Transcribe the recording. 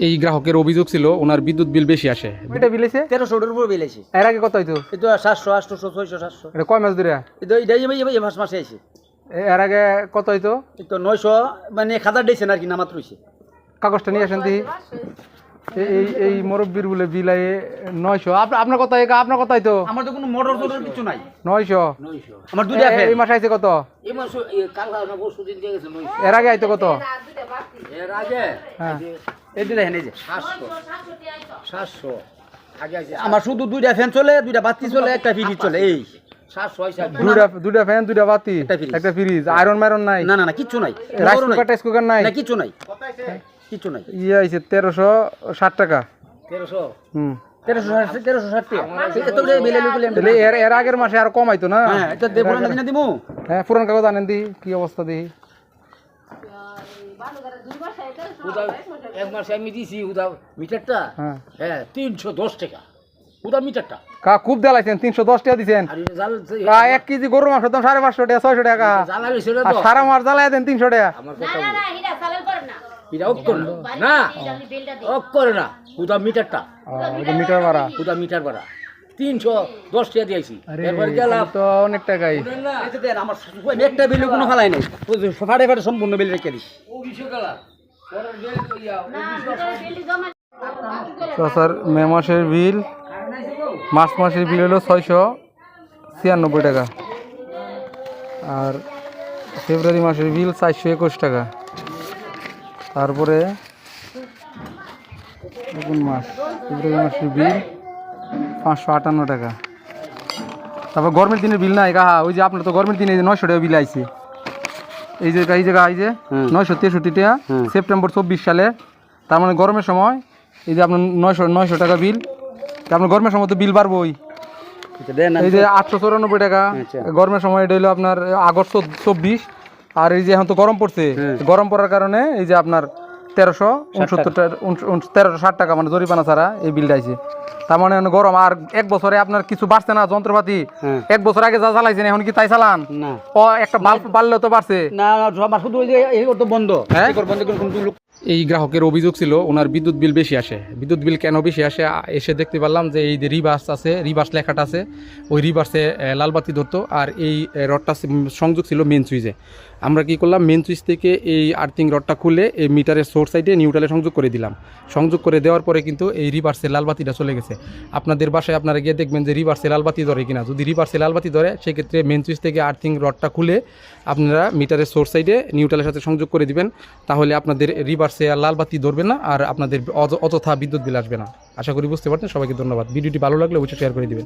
এই গ্রাহকের অভিযোগ ছিল ওনার বিদ্যুৎ বিল বেশি আসে। এটা তেরোশো উপর বেলেছে এর আগে কত হইতো? সাতশো আটশো ছয়শো সাতশো। এটা কয় মাস ধরে? এই এটাই এই এই মাস মাসে এর আগে কত হইতো? তো নয়শো মানে দিয়েছেন আর কি কাগজটা নিয়ে আসেন দেখি। এই এই মুরব্বির বলে বিলাই নয়শো। আপ- আপনার আপনার আমার তো কোনো মোটর টোটর কিছু নাই। নয়শো? আমার দুইটা এই মাসে আইছে কত? এই মাস কাল না পরশু দিন গেছে এর আগে আইতো কত? এর আগে? হ্যাঁ। এই দুইটা ফ্যান এই যে। সাতশো। সাতশো। আমার শুধু দুইটা ফ্যান চলে দুইটা বাতি চলে একটা ফ্রিজ চলে এই দুইটা দুইটা ফ্যান দুইটা বাতি একটা ফ্রিজ আয়রন মাইরন নাই। না না না কিচ্ছু নাই। রাইস কুকার টাইস কুকার নাই। না কিচ্ছু নাই। কিচ্ছু নাই। ইয়ে আইছে তেরোশো ষাট টাকা। তেরোশো। হুম। এর আগের মাসে আর কমাইতো না? হ্যাঁ না দিনা হ্যাঁ পুরান কাগজ আনেন দি কি অবস্থা দেখি এক মাসে আমি দিছি উদা মিটারটা হ্যাঁ। হ্যাঁ তিনশো দশ টাকা। উদা মিটারটা। কা খুব তিনশো দশ টাকা কা এক কেজি গরু মাংস দাম সাড়ে পাঁচশো টাকা ছয়শো টাকা। জ্বালা হয়েছিল আর তো। সারা মাস জ্বালাই দেন তিনশো টাকা। না এটা করে করে উদা মিটারটা। ও, মিটার ভাড়া। উদা মিটার ভাড়া। তিনশো দশ টাকা দিয়েছি। গেলাম। তো অনেক টাকাই। আমার একটা বিল কোনো ফালাই নাই। ফাটে ফাটে সম্পূর্ণ বিল রেখে দিস। স্যার মে মাসের বিল মার্চ মাসের বিল হলো ছয়শো ছিয়ানব্বই টাকা। আর ফেব্রুয়ারি মাসের বিল চারশো একুশ টাকা। তারপরে কোন মাস ফেব্রুয়ারি মাসের বিল পাঁচশো আটান্ন টাকা। তারপর গরমের দিনের বিল নাই কাহা? ওই যে আপনার তো গরমের দিনে নয়শো টাকা বিল আইছে। এই যে এই জায়গা এই যে নয়শো তেষট্টি টাকা। সেপ্টেম্বর চব্বিশ সালে তার মানে গরমের সময় এই যে আপনার নয়শো নয়শো টাকা বিল আপনার গরমের সময় তো বিল বাড়বোই। ওই এই যে আটশো চৌরানব্বই টাকা আচ্ছা। গরমের সময় এটা হলো আপনার আগস্ট চব্বিশ আর এই যে এখন তো গরম পড়ছে গরম পড়ার কারণে এই যে আপনার তেরোশো উনসত্তর তেরোশো ষাট টাকা মানে জরিমানা ছাড়া এই বিলটা আছে তার মানে গরম আর এক বছরে আপনার কিছু বাড়ছে না যন্ত্রপাতি। হ্যাঁ। এক বছর আগে যা চালাইছেন এখন কি তাই চালান? ও একটা বাল্ব বাড়লেও তো বাড়ছে। না শুধু ওই যে এই তো বন্ধ। হ্যাঁ? বন্ধ এই গ্রাহকের অভিযোগ ছিল, ওনার বিদ্যুৎ বিল বেশি আসে। বিদ্যুৎ বিল কেন বেশি আসে? এসে দেখতে পারলাম যে এই যে রিভার্স আছে রিভার্স লেখাটা আছে, ওই রিভার্সে লালবাতি ধরতো, আর এই রডটা সংযোগ ছিল মেন সুইচে আমরা কি করলাম মেন সুইচ থেকে এই আর্থিং রডটা খুলে এই মিটারের সোর্স সাইডে নিউট্রালে সংযোগ করে দিলাম। সংযোগ করে দেওয়ার পরে কিন্তু এই রিভার্সে লালবাতিটা চলে গেছে। আপনাদের বাসায় আপনারা গিয়ে দেখবেন যে রিভার্সে লালবাতি ধরে কিনা। যদি রিভার্সে লালবাতি ধরে, সেক্ষেত্রে মেন সুইচ থেকে আর্থিং রডটা খুলে আপনারা মিটারের সোর্স সাইডে নিউট্রালের সাথে সংযোগ করে দিবেন। তাহলে আপনাদের রিভার্সে আর লাল বাতি ধরবে না আর আপনাদের অয- অযথা বিদ্যুৎ বিল আসবে না। আশা করি বুঝতে পারছেন, সবাইকে ধন্যবাদ। ভিডিওটি ভালো লাগলে অবশ্যই শেয়ার করে দিবেন।